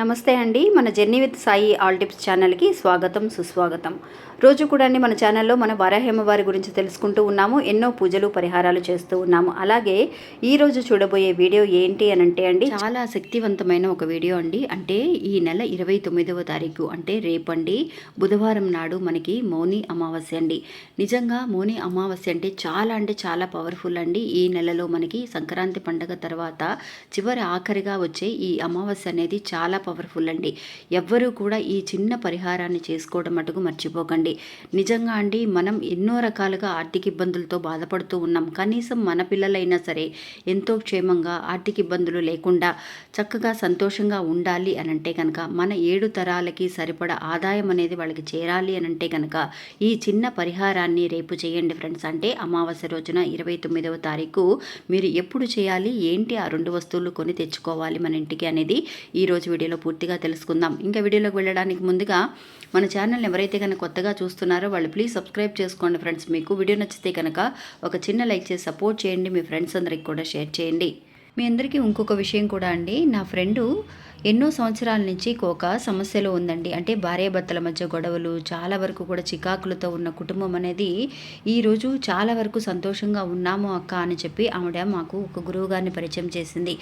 నమస్తే అండి. మన journey with Sai all tips ఛానల్కి స్వాగతం సుస్వాగతం. రోజు కూడా అండి మన ఛానల్లో మన వారాహేమవారి గురించి తెలుసుకుంటూ ఉన్నాము ఎన్నో పూజలు పరిహారాలు చేస్తూ ఉన్నాము. అలాగే ఈ రోజు చూడబోయే వీడియో ఏంటి అని అంటే అండి చాలా శక్తివంతమైన ఒక వీడియో అండి. అంటే ఈ నెల ఇరవై తొమ్మిదవ తారీఖు అంటే రేపండి బుధవారం నాడు మనకి మౌని అమావాస్య అండి. నిజంగా మౌని అమావాస్య అంటే చాలా అంటే చాలా పవర్ఫుల్ అండి. ఈ నెలలో మనకి సంక్రాంతి పండగ తర్వాత చివరి ఆఖరిగా వచ్చే ఈ అమావాస్య అనేది చాలా పవర్ఫుల్ అండి. ఎవ్వరూ కూడా ఈ చిన్న పరిహారాన్ని చేసుకోవడం మటుకు మర్చిపోకండి. నిజంగా అండి మనం ఎన్నో రకాలుగా ఆర్థిక ఇబ్బందులతో బాధపడుతూ ఉన్నాం. కనీసం మన పిల్లలైనా సరే ఎంతో క్షేమంగా ఆర్థిక ఇబ్బందులు లేకుండా చక్కగా సంతోషంగా ఉండాలి అని అంటే కనుక మన ఏడు తరాలకి సరిపడా ఆదాయం అనేది వాళ్ళకి చేరాలి అని అంటే కనుక ఈ చిన్న పరిహారాన్ని రేపు చేయండి ఫ్రెండ్స్. అంటే అమావాస్య రోజున ఇరవై తొమ్మిదవ తారీఖు మీరు ఎప్పుడు చేయాలి ఏంటి ఆ రెండు వస్తువులు కొని తెచ్చుకోవాలి మన ఇంటికి అనేది ఈ రోజు వీడియోలో పూర్తిగా తెలుసుకుందాం. ఇంకా వీడియోలోకి వెళ్ళడానికి ముందుగా మన ఛానల్ని ఎవరైతే కనుక కొత్తగా చూస్తున్నారో వాళ్ళు ప్లీజ్ సబ్స్క్రైబ్ చేసుకోండి ఫ్రెండ్స్. మీకు వీడియో నచ్చితే కనుక ఒక చిన్న లైక్ చేసి సపోర్ట్ చేయండి. మీ ఫ్రెండ్స్ అందరికి కూడా షేర్ చేయండి. మీ అందరికీ ఇంకొక విషయం కూడా అండి. నా ఫ్రెండు ఎన్నో సంవత్సరాల నుంచి ఒక సమస్యలో ఉందండి. అంటే భార్యాభర్తల మధ్య గొడవలు చాలా వరకు కూడా చికాకులతో ఉన్న కుటుంబం అనేది ఈరోజు చాలా వరకు సంతోషంగా ఉన్నాము అక్క అని చెప్పి ఆవిడ మాకు ఒక గురువు గారిని పరిచయం చేసింది.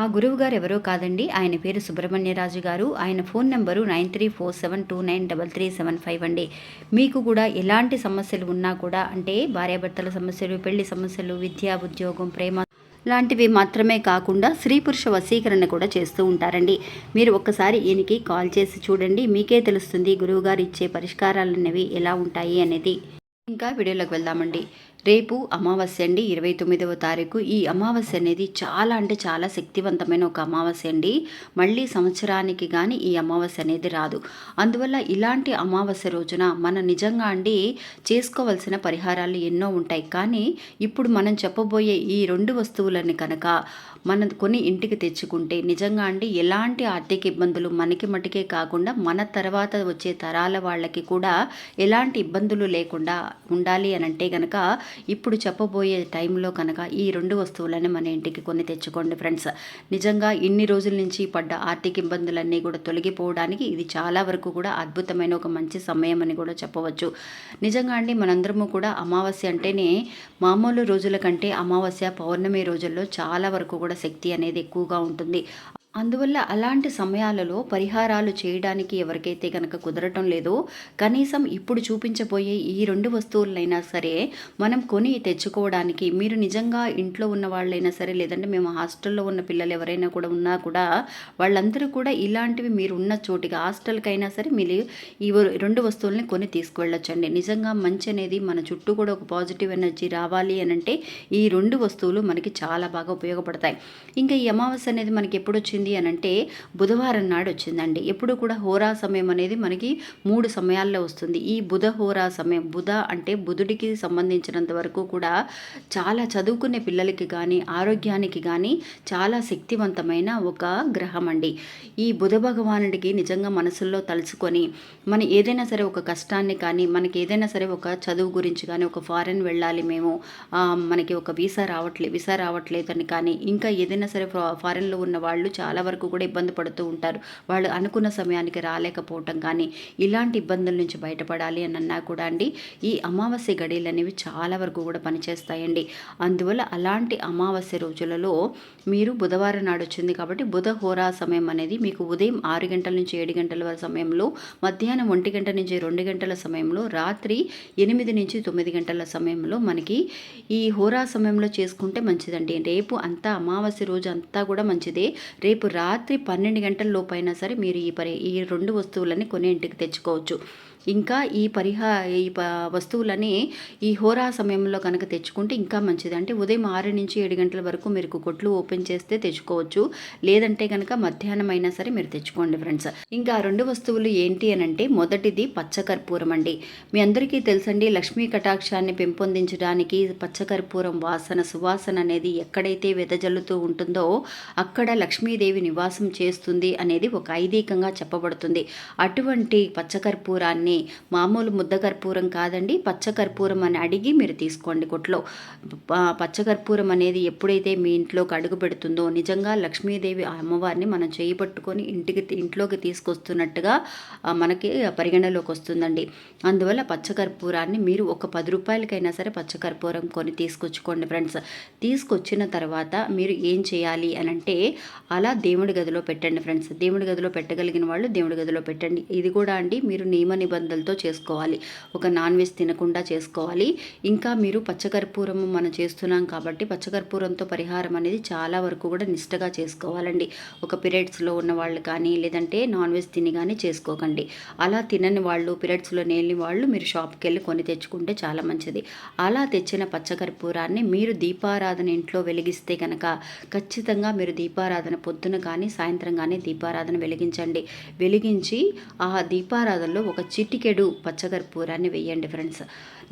ఆ గురువు గారు ఎవరో కాదండి ఆయన పేరు సుబ్రహ్మణ్యరాజు గారు. ఆయన phone number nine three four seven two nine double three seven five అండి. మీకు కూడా ఎలాంటి సమస్యలు ఉన్నా కూడా అంటే భార్యాభర్తల సమస్యలు పెళ్ళి సమస్యలు విద్య ఉద్యోగం ప్రేమ లాంటివి మాత్రమే కాకుండా స్త్రీ పురుష వశీకరణ కూడా చేస్తూ ఉంటారండి. మీరు ఒక్కసారి ఈయనకి కాల్ చేసి చూడండి. మీకే తెలుస్తుంది గురువుగారు ఇచ్చే పరిష్కారాలు అనేవి ఎలా ఉంటాయి అనేది. ఇంకా వీడియోలోకి వెళ్దామండి. రేపు అమావాస్య అండి ఇరవై తొమ్మిదవ తారీఖు. ఈ అమావాస్య అనేది చాలా అంటే చాలా శక్తివంతమైన ఒక అమావాస్య అండి. మళ్ళీ సంవత్సరానికి కానీ ఈ అమావాస్య అనేది రాదు. అందువల్ల ఇలాంటి అమావాస్య రోజున మన నిజంగా అండి చేసుకోవలసిన పరిహారాలు ఎన్నో ఉంటాయి. కానీ ఇప్పుడు మనం చెప్పబోయే ఈ రెండు వస్తువులని కనుక మనం కొని ఇంటికి తెచ్చుకుంటే నిజంగా అండి ఎలాంటి ఆర్థిక ఇబ్బందులు మనకి మటుకే కాకుండా మన తర్వాత వచ్చే తరాల వాళ్ళకి కూడా ఎలాంటి ఇబ్బందులు లేకుండా ఉండాలి అని అంటే కనుక ఇప్పుడు చెప్పబోయే టైంలో కనుక ఈ రెండు వస్తువులని మన ఇంటికి కొన్ని తెచ్చుకోండి ఫ్రెండ్స్. నిజంగా ఇన్ని రోజుల నుంచి పడ్డ ఆర్థిక ఇబ్బందులన్నీ కూడా తొలగిపోవడానికి ఇది చాలా వరకు కూడా అద్భుతమైన ఒక మంచి సమయం అని కూడా చెప్పవచ్చు. నిజంగా అండి మనందరము కూడా అమావాస్య అంటేనే మామూలు రోజుల కంటే అమావాస్య పౌర్ణమి రోజుల్లో చాలా వరకు కూడా శక్తి అనేది ఎక్కువగా ఉంటుంది. అందువల్ల అలాంటి సమయాలలో పరిహారాలు చేయడానికి ఎవరికైతే కనుక కుదరటం లేదో కనీసం ఇప్పుడు చూపించబోయే ఈ రెండు వస్తువులైనా సరే మనం కొని తెచ్చుకోవడానికి మీరు నిజంగా ఇంట్లో ఉన్న వాళ్ళైనా సరే లేదంటే మేము హాస్టల్లో ఉన్న పిల్లలు ఎవరైనా కూడా ఉన్నా కూడా వాళ్ళందరూ కూడా ఇలాంటివి మీరు ఉన్న చోటికి హాస్టల్కైనా సరే మీరు ఈ రెండు వస్తువుల్ని కొని తీసుకువెళ్ళొచ్చండి. నిజంగా మంచి అనేది మన చుట్టూ కూడా ఒక పాజిటివ్ ఎనర్జీ రావాలి అని అంటే ఈ రెండు వస్తువులు మనకి చాలా బాగా ఉపయోగపడతాయి. ఇంకా ఈ అమావాస్య అనేది మనకి ఎప్పుడు వచ్చింది వచ్చింది అని అంటే బుధవారం నాడు వచ్చిందండి. ఎప్పుడు కూడా హోరా సమయం అనేది మనకి మూడు సమయాల్లో వస్తుంది. ఈ బుధ హోరా సమయం బుధ అంటే బుధుడికి సంబంధించినంత వరకు కూడా చాలా చదువుకునే పిల్లలకి కానీ ఆరోగ్యానికి కానీ చాలా శక్తివంతమైన ఒక గ్రహం అండి. ఈ బుధ భగవానుడికి నిజంగా మనసుల్లో తలుచుకొని మన ఏదైనా సరే ఒక కష్టాన్ని కానీ మనకి ఏదైనా సరే ఒక చదువు గురించి కానీ ఒక ఫారెన్ వెళ్ళాలి మేము మనకి ఒక వీసా రావట్లేదు వీసా రావట్లేదని కానీ ఇంకా ఏదైనా సరే ఫారెన్లో ఉన్న వాళ్ళు చాలా చాలా వరకు కూడా ఇబ్బంది పడుతూ ఉంటారు. వాళ్ళు అనుకున్న సమయానికి రాలేకపోవటం కానీ ఇలాంటి ఇబ్బందుల నుంచి బయటపడాలి అని అన్నా కూడా అండి ఈ అమావాస్య గడియలు అనేవి చాలా వరకు కూడా పనిచేస్తాయండి. అందువల్ల అలాంటి అమావాస్య రోజులలో మీరు బుధవారం నాడు వచ్చింది కాబట్టి బుధ హోరా సమయం అనేది మీకు ఉదయం ఆరు గంటల నుంచి ఏడు గంటల వరకు సమయంలో మధ్యాహ్నం ఒంటి గంట నుంచి రెండు గంటల సమయంలో రాత్రి ఎనిమిది నుంచి తొమ్మిది గంటల సమయంలో మనకి ఈ హోరా సమయంలో చేసుకుంటే మంచిదండి. రేపు అంతా అమావాస్య రోజు అంతా కూడా మంచిదే. రేపు రేపు రాత్రి పన్నెండు గంటల లోపైనా సరే మీరు ఈ పరి ఈ రెండు వస్తువులని కొని ఇంటికి తెచ్చుకోవచ్చు. ఇంకా ఈ పరిహా ఈ ప వస్తువులని ఈ హోరా సమయంలో కనుక తెచ్చుకుంటే ఇంకా మంచిది. అంటే ఉదయం ఆరు నుంచి ఏడు గంటల వరకు మీరు కొట్లు ఓపెన్ చేస్తే తెచ్చుకోవచ్చు. లేదంటే కనుక మధ్యాహ్నం అయినా సరే మీరు తెచ్చుకోండి ఫ్రెండ్స్. ఇంకా రెండు వస్తువులు ఏంటి అని అంటే మొదటిది పచ్చకర్పూరం అండి. మీ అందరికీ తెలుసండి లక్ష్మీ కటాక్షాన్ని పెంపొందించడానికి పచ్చకర్పూరం వాసన సువాసన అనేది ఎక్కడైతే వెదజల్లుతూ ఉంటుందో అక్కడ లక్ష్మీదేవి నివాసం చేస్తుంది అనేది ఒక ఐదీకంగా చెప్పబడుతుంది. అటువంటి పచ్చకర్పూరాన్ని కానీ మామూలు ముద్ద కర్పూరం కాదండి పచ్చ కర్పూరం అని అడిగి మీరు తీసుకోండి కొట్లో. పచ్చకర్పూరం పచ్చ కర్పూరం అనేది ఎప్పుడైతే మీ ఇంట్లోకి అడుగు పెడుతుందో నిజంగా లక్ష్మీదేవి ఆ అమ్మవారిని మనం చేయి పట్టుకొని ఇంటికి ఇంట్లోకి తీసుకొస్తున్నట్టుగా మనకి పరిగణలోకి వస్తుందండి. అందువల్ల పచ్చకర్పూరాన్ని మీరు ఒక పది రూపాయలకైనా సరే పచ్చకర్పూరం కొని తీసుకొచ్చుకోండి ఫ్రెండ్స్. తీసుకొచ్చిన తర్వాత మీరు ఏం చేయాలి అని అంటే అలా దేవుడి గదిలో పెట్టండి ఫ్రెండ్స్. దేవుడి గదిలో పెట్టగలిగిన వాళ్ళు దేవుడి గదిలో పెట్టండి. ఇది కూడా అండి మీరు నియమ నిబంధనలతో చేసుకోవాలి. ఒక నాన్ వెజ్ తినకుండా చేసుకోవాలి. ఇంకా మీరు పచ్చకర్పూరం మనం చేస్తున్నాం కాబట్టి పచ్చకర్పూరంతో పరిహారం అనేది చాలా వరకు కూడా నిష్టగా చేసుకోవాలండి. ఒక పీరియడ్స్లో ఉన్న వాళ్ళు కానీ లేదంటే నాన్ వెజ్ తిని కానీ చేసుకోకండి. అలా తినని వాళ్ళు పీరియడ్స్లో నేలని వాళ్ళు మీరు షాప్కి వెళ్ళి కొని తెచ్చుకుంటే చాలా మంచిది. అలా తెచ్చిన పచ్చకర్పూరాన్ని మీరు దీపారాధన ఇంట్లో వెలిగిస్తే కనుక ఖచ్చితంగా మీరు దీపారాధన పొద్దున కానీ సాయంత్రం కానీ దీపారాధన వెలిగించండి. వెలిగించి ఆ దీపారాధనలో ఒక చిటికెడు పచ్చకర్పూరాన్ని వేయండి ఫ్రెండ్స్.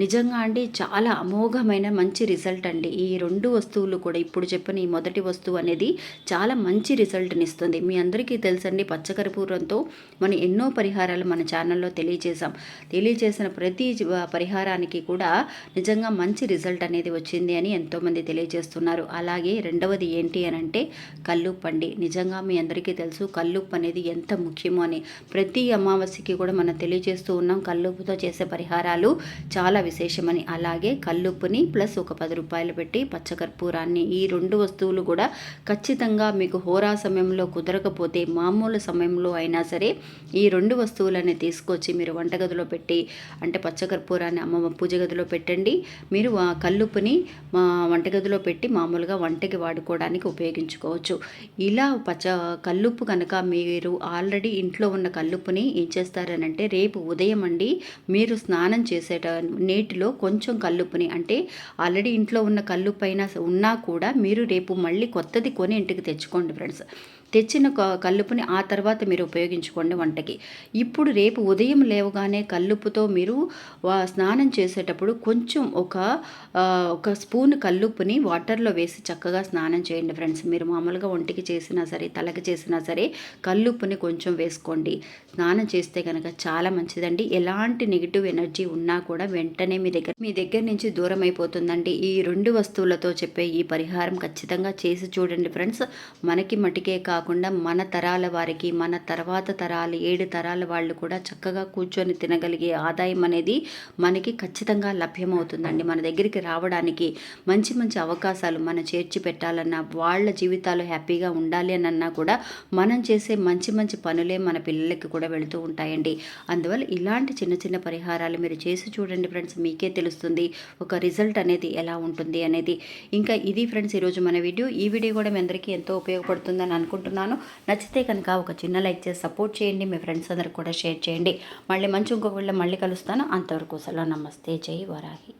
నిజంగా అండి చాలా అమోఘమైన మంచి రిజల్ట్ అండి. ఈ రెండు వస్తువులు కూడా ఇప్పుడు చెప్పిన ఈ మొదటి వస్తువు అనేది చాలా మంచి రిజల్ట్ని ఇస్తుంది. మీ అందరికీ తెలుసండి పచ్చకర్పూరంతో మనం ఎన్నో పరిహారాలు మన ఛానల్లో తెలియజేశాం. తెలియజేసిన ప్రతి పరిహారానికి కూడా నిజంగా మంచి రిజల్ట్ అనేది వచ్చింది అని ఎంతోమంది తెలియజేస్తున్నారు. అలాగే రెండవది ఏంటి అని అంటే కల్లుప్పు అండి. నిజంగా మీ అందరికీ తెలుసు కల్లుప్పు అనేది ఎంత ముఖ్యమో అని ప్రతి అమావాస్యకి కూడా మనం తెలియజేస్తూ ఉన్నాం కల్లుప్పుతో చేసే పరిహారాలు చాలా విశేషమని. అలాగే కల్లుప్పుని ప్లస్ ఒక పది రూపాయలు పెట్టి పచ్చకర్పూరాన్ని ఈ రెండు వస్తువులు కూడా ఖచ్చితంగా మీకు హోరా సమయంలో కుదరకపోతే మామూలు సమయంలో అయినా సరే ఈ రెండు వస్తువులని తీసుకొచ్చి మీరు వంటగదిలో పెట్టి అంటే పచ్చకర్పూరాన్ని అమ్మమ్మ పూజ గదిలో పెట్టండి. మీరు ఆ కల్లుప్పుని మా వంటగదిలో పెట్టి మామూలుగా వంటకి వాడుకోవడానికి ఉపయోగించుకోవచ్చు. ఇలా పచ్చ కల్లుప్పు కనుక మీరు ఆల్రెడీ ఇంట్లో ఉన్న కల్లుప్పుని ఏం చేస్తారనంటే రేపు ఉదయం అండి మీరు స్నానం చేసేట నీటిలో కొంచెం కల్లుప్పుని. అంటే ఆల్రెడీ ఇంట్లో ఉన్న కల్లుపైన ఉన్నా కూడా మీరు రేపు మళ్ళీ కొత్తది కొని ఇంటికి తెచ్చుకోండి ఫ్రెండ్స్. తెచ్చిన క- కల్లుపుని ఆ తర్వాత మీరు ఉపయోగించుకోండి వంటకి. ఇప్పుడు రేపు ఉదయం లేవగానే కల్లుప్పుతో మీరు వా- స్నానం చేసేటప్పుడు కొంచెం ఒక ఒక స్పూన్ కల్లుప్పుని వాటర్లో వేసి చక్కగా స్నానం చేయండి ఫ్రెండ్స్. మీరు మామూలుగా ఒంటికి చేసినా సరే తలకి చేసినా సరే కల్లుప్పుని కొంచెం వేసుకోండి. స్నానం చేస్తే కనుక చాలా మంచిదండి. ఎలాంటి నెగిటివ్ ఎనర్జీ ఉన్నా కూడా వెంటనే మీ దగ్గర మీ దగ్గర నుంచి దూరం అయిపోతుందండి ఈ రెండు వస్తువులతో చెప్పే ఈ పరిహారం ఖచ్చితంగా చేసి చూడండి ఫ్రెండ్స్. మనకి మటుకే కాకుండా కాకుండా మన తరాల వారికి మన తర్వాత తరాలు ఏడు తరాల వాళ్ళు కూడా చక్కగా కూర్చొని తినగలిగే ఆదాయం అనేది మనకి ఖచ్చితంగా లభ్యమవుతుందండి. మన దగ్గరికి రావడానికి మంచి మంచి అవకాశాలు మనం చేర్చి పెట్టాలన్నా వాళ్ళ జీవితాలు హ్యాపీగా ఉండాలి అని అన్నా కూడా మనం చేసే మంచి మంచి పనులే మన పిల్లలకి కూడా వెళుతూ ఉంటాయండి. అందువల్ల ఇలాంటి చిన్న చిన్న పరిహారాలు మీరు చేసి చూడండి ఫ్రెండ్స్. మీకే తెలుస్తుంది ఒక రిజల్ట్ అనేది ఎలా ఉంటుంది అనేది. ఇంకా ఇది ఫ్రెండ్స్ ఈరోజు మన వీడియో. ఈ వీడియో కూడా మీ అందరికీ ఎంతో ఉపయోగపడుతుందని అనుకుంటున్నాను. అనుకుంటున్నాను నచ్చితే కనుక ఒక చిన్న లైక్ చేసి సపోర్ట్ చేయండి. మీ ఫ్రెండ్స్ అందరికి కూడా షేర్ చేయండి. మళ్ళీ మంచి ఇంకొక వీళ్ళ మళ్ళీ కలుస్తాను. అంతవరకు సెలవు. నమస్తే. జై వరాహి.